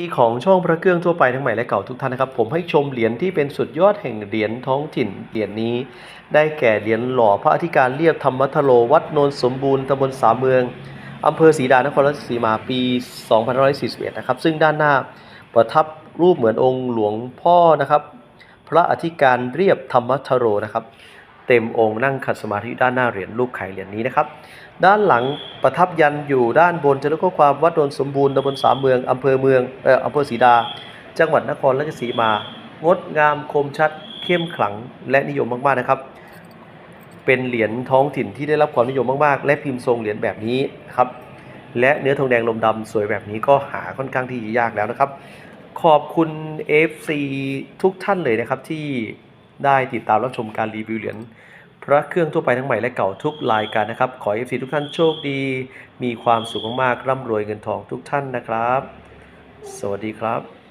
ที่ของช่องพระเครื่องทั่วไปทั้งใหม่และเก่าทุกท่านนะครับ ผมให้ชมเหรียญที่เป็นสุดยอดแห่งเหรียญท้องถิ่นเหรียญนี้ ได้แก่เหรียญหล่อพระอธิการเรียบธรรมทโลวัดโนนสมบูรณ์ตำบลสามเมืองอำเภอศรีดานครราชสีมาปี2541นะครับซึ่งด้านหน้าประทับรูปเหมือนองค์หลวงพ่อนะครับ พระอธิการเรียบธรรมทโรนะครับ เต็มองค์นั่งขัดสมาธิด้านหน้าเหรียญลูกไข่เหรียญนี้นะครับ ด้านหลังประทับยันอยู่ด้านบนจะรู้ข้อความวัดโนนสมบูรณ์ตำบลสามเมืองอำเภอเมืองเอ่ออำเภอศรีดา จังหวัดนครราชสีมา งดงามคมชัด เข้มขลังและนิยมมากๆนะครับ เป็นเหรียญท้องถิ่นที่ได้รับความนิยมมากๆ และพิมพ์ทรงเหรียญแบบนี้ครับและเนื้อทองแดงลมดำสวยแบบนี้ก็หาค่อนข้างที่ยากแล้วนะครับ ขอบคุณ FC ทุกท่านเลยนะครับที่ ได้ติดตามรับชมการรีวิวเหรียญพระเครื่องทั่วไปทั้งใหม่และเก่าทุกรายการนะครับ ขอให้ทุกท่านโชคดี มีความสุขมากๆร่ำรวยเงินทองทุกท่านนะครับ สวัสดีครับ